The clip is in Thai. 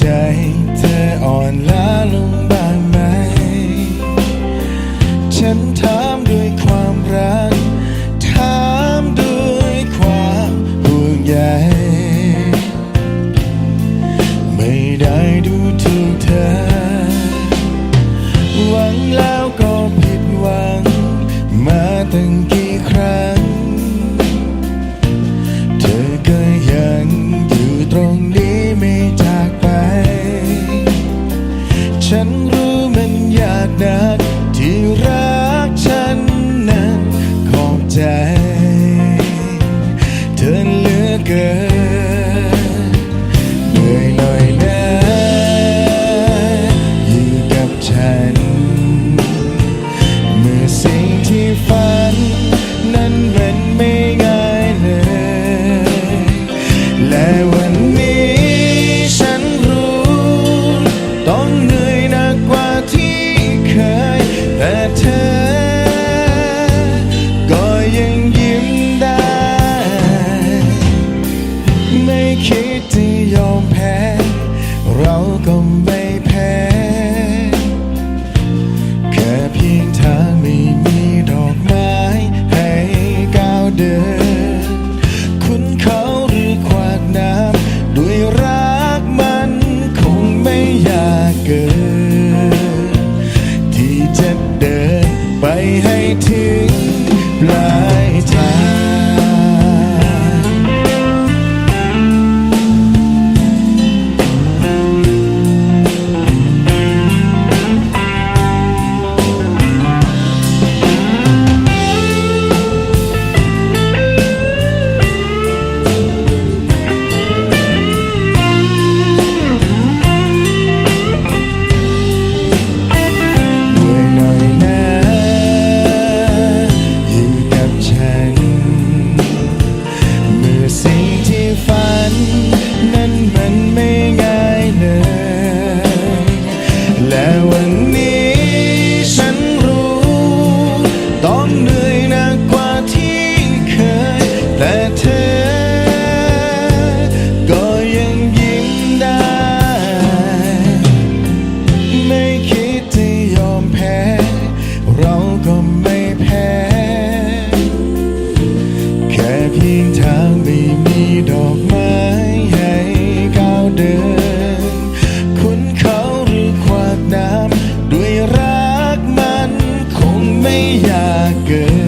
ใจเธออ่อนล้าลงบ้างไหม ฉันถามด้วยความรัก ถามด้วยความห่วงใย ไม่ได้ดูถูกเธอ หวังแล้วก็ผิดหวัง มาตั้ง good. ไม่อยากเกิด